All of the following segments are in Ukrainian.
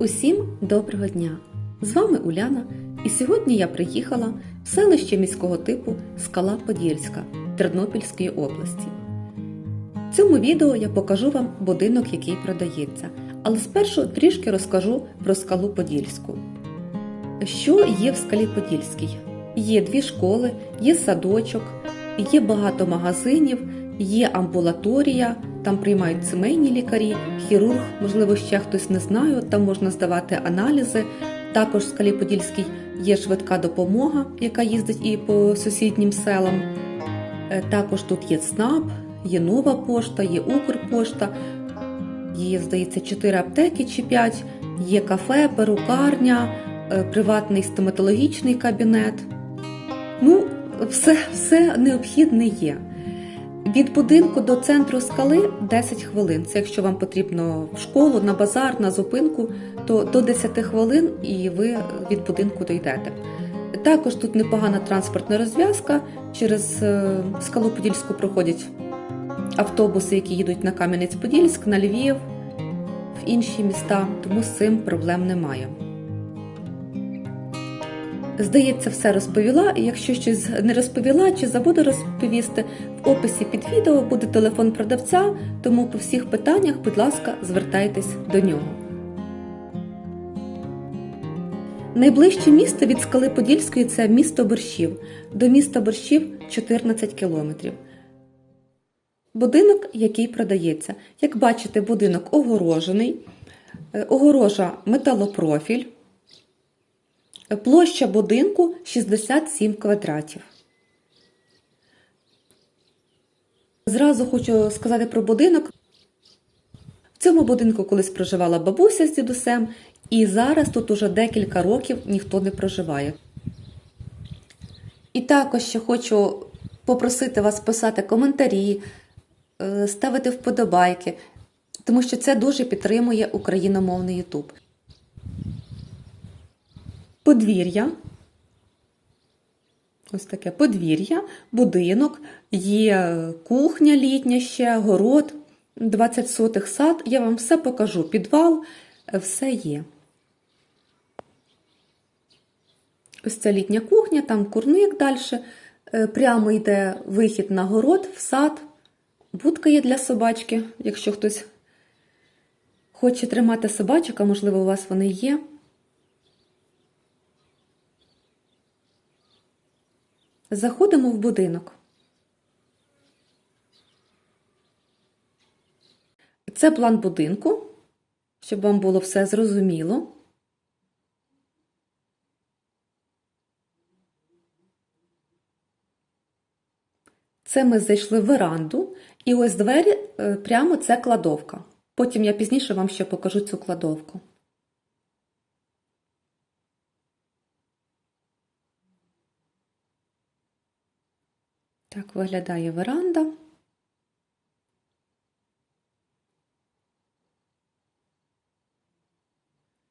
Усім доброго дня! З вами Уляна, і сьогодні я приїхала в селище міського типу Скала Подільська Тернопільської області. В цьому відео я покажу вам будинок, який продається, але спершу трішки розкажу про скалу Подільську. Що є в скалі Подільській? Є дві школи, є садочок, є багато магазинів, є амбулаторія, там приймають сімейні лікарі, хірург, можливо, ще хтось не знаю, там можна здавати аналізи. Також в скалі Подільській є швидка допомога, яка їздить і по сусіднім селам. Е, Також тут є ЦНАП, є нова пошта, є Укрпошта, є, здається, 4 аптеки чи 5, є кафе, перукарня, е, приватний стоматологічний кабінет. Ну, все, все необхідне є. Від будинку до центру скали 10 хвилин. Це якщо вам потрібно в школу, на базар, на зупинку, то до 10 хвилин і ви від будинку дійдете. Також тут непогана транспортна розв'язка. Через е, скалу Подільську проходять автобуси, які їдуть на Кам'янець-Подільськ, на Львів, в інші міста, тому з цим проблем немає. Здається, все розповіла. Якщо щось не розповіла чи забуду розповісти, в описі під відео буде телефон продавця, тому по всіх питаннях, будь ласка, звертайтесь до нього. Найближче місто від скали Подільської це місто Борщів. До міста Борщів 14 кілометрів. Будинок, який продається. Як бачите, будинок огорожений, Е, огорожа металопрофіль. Площа будинку 67 квадратів. Зразу хочу сказати про будинок. В цьому будинку колись проживала бабуся з дідусем, і зараз тут уже декілька років ніхто не проживає. І також ще хочу попросити вас писати коментарі, е, ставити вподобайки, тому що це дуже підтримує україномовний YouTube. Подвір'я. Ось таке подвір'я, будинок, є кухня літня ще, город, 20 сотих сад. Я вам все покажу. Підвал, все є. Ось ця літня кухня, там курник далі. Е, Прямо йде вихід на город, в сад. Будка є для собачки, якщо хтось хоче тримати собачок, а можливо, у вас вони є. Заходимо в будинок. Це план будинку, щоб вам було все зрозуміло. Це ми зайшли в веранду, і ось двері е, прямо це кладовка. Потім я пізніше вам ще покажу цю кладовку. Так виглядає веранда.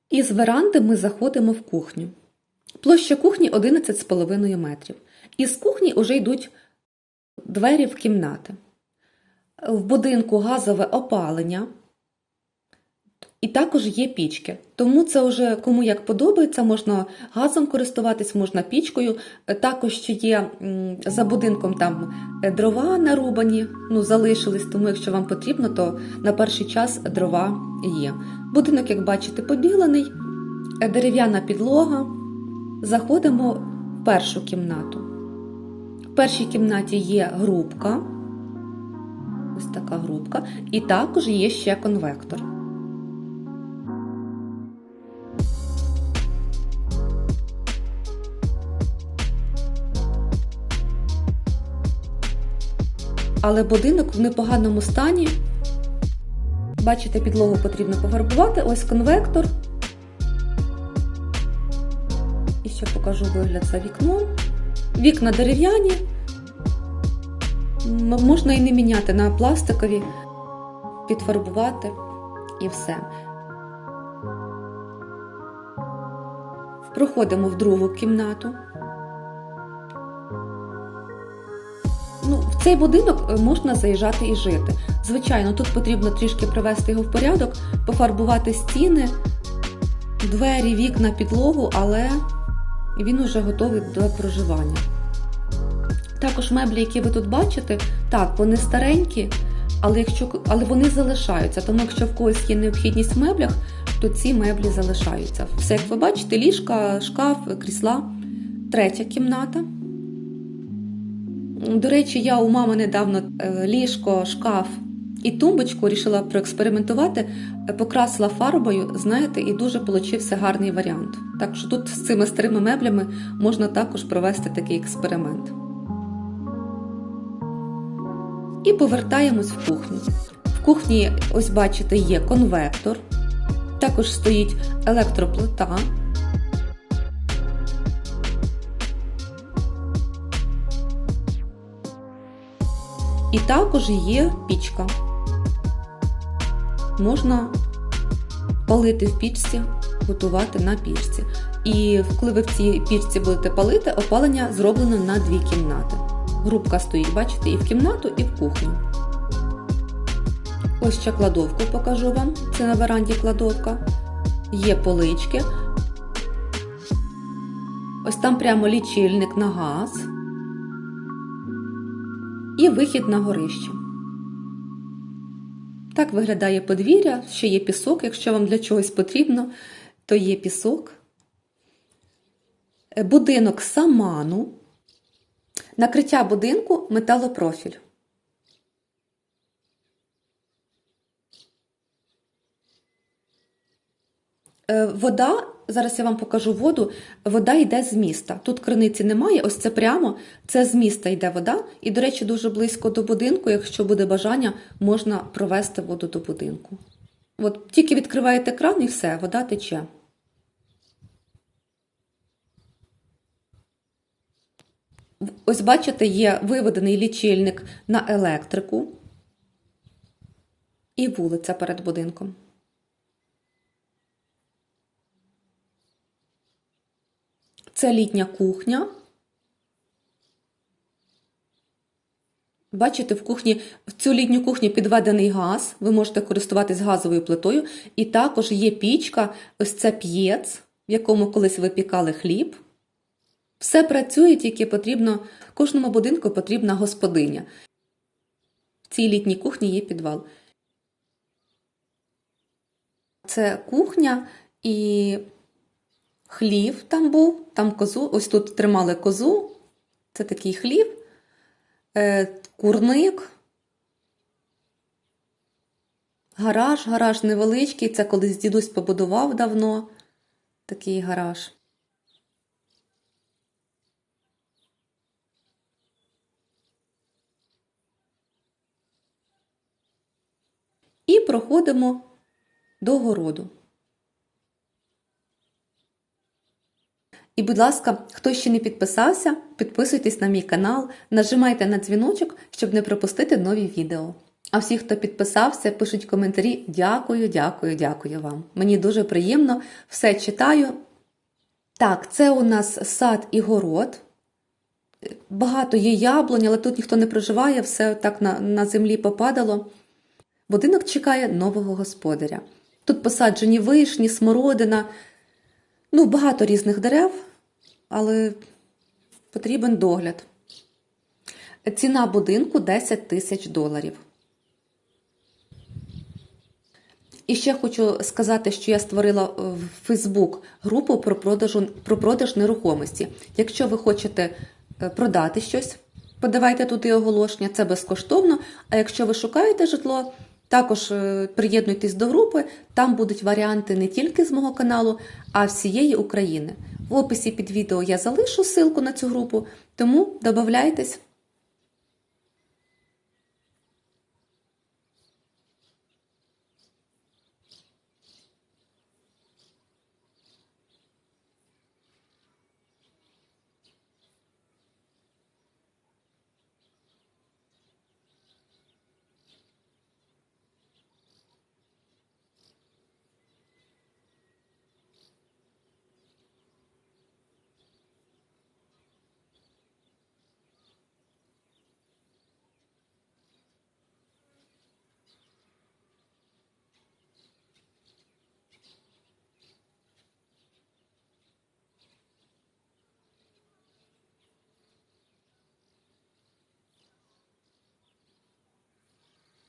Із веранди ми заходимо в кухню. Площа кухні 11,5 метрів. Із кухні вже йдуть двері в кімнати. В будинку газове опалення. І також є пічки. Тому це вже кому як подобається, можна газом користуватись, можна пічкою. Е, Також ще є за будинком там е, дрова нарубані, ну залишились, тому якщо вам потрібно, то на перший час дрова є. Будинок, як бачите, побілений, е, дерев'яна підлога. Заходимо в першу кімнату. В першій кімнаті є грубка. Ось така грубка. І також є ще конвектор. Але будинок в непоганому стані. Бачите, підлогу потрібно пофарбувати. Ось конвектор. І ще покажу вигляд за вікном. Вікна дерев'яні. Можна і не міняти на пластикові, підфарбувати і все. Проходимо в другу кімнату. Цей будинок е, можна заїжджати і жити. Звичайно, тут потрібно трішки привести його в порядок, пофарбувати стіни, двері, вікна, підлогу, але він уже готовий до проживання. Також меблі, які ви тут бачите, так, вони старенькі, але, якщо, але вони залишаються. Тому якщо в когось є необхідність в меблях, то ці меблі залишаються. Все, як ви бачите, ліжка, шкаф, крісла. Третя кімната. До речі, я у мами недавно е, ліжко, шкаф і тумбочку вирішила проекспериментувати, е, покрасила фарбою, знаєте, і дуже получився гарний варіант. Так що тут з цими старими меблями можна також провести такий експеримент. І повертаємось в кухню. В кухні, ось бачите, є конвектор, також стоїть електроплита. І також є пічка. Можна палити в пічці, готувати на пічці. І коли ви в цій пічці будете палити, опалення зроблено на дві кімнати. Грубка стоїть, бачите, і в кімнату, і в кухню. Ось ще кладовку покажу вам. Це на веранді кладовка. Є полички. Ось там прямо лічильник на газ. І вихід на горище. Так виглядає подвір'я, ще є пісок, якщо вам для чогось потрібно, то є пісок. Е, Будинок саману. Накриття будинку металопрофіль. Е, Вода, зараз я вам покажу воду. Вода йде з міста. Тут криниці немає, ось це прямо, це з міста йде вода. І, до речі, дуже близько до будинку. Якщо буде бажання, можна провести воду до будинку. От тільки відкриваєте кран і все, вода тече. Ось бачите, є виведений лічильник на електрику і вулиця перед будинком. Це літня кухня. Бачите, в кухні, в цю літню кухню підведений газ, ви можете користуватись газовою плитою, і також є пічка, ось це п'єц, в якому колись випікали хліб. Все працює, тільки потрібно, кожному будинку потрібна господиня. В цій літній кухні є підвал. Це кухня і хлів там був, там козу, ось тут тримали козу, це такий хлів, е, курник, гараж, гараж невеличкий, це колись дідусь побудував давно такий гараж. І проходимо до городу. І, будь ласка, хто ще не підписався, підписуйтесь на мій канал, нажимайте на дзвіночок, щоб не пропустити нові відео. А всі, хто підписався, пишуть коментарі. Дякую, дякую, дякую вам. Мені дуже приємно, все читаю. Так, це у нас сад і город. Багато є яблунь, але тут ніхто не проживає, все так на, на землі попадало. Будинок чекає нового господаря. Тут посаджені вишні, смородина, ну, багато різних дерев, але потрібен догляд. Ціна будинку 10 тисяч доларів. І ще хочу сказати, що я створила в Фейсбук групу про, продажу, про продаж нерухомості. Якщо ви хочете е, продати щось, подавайте туди оголошення, це безкоштовно. А якщо ви шукаєте житло, також е, приєднуйтесь до групи, там будуть варіанти не тільки з мого каналу, а всієї України. В описі під відео я залишу ссылку на цю групу, тому додавайтесь.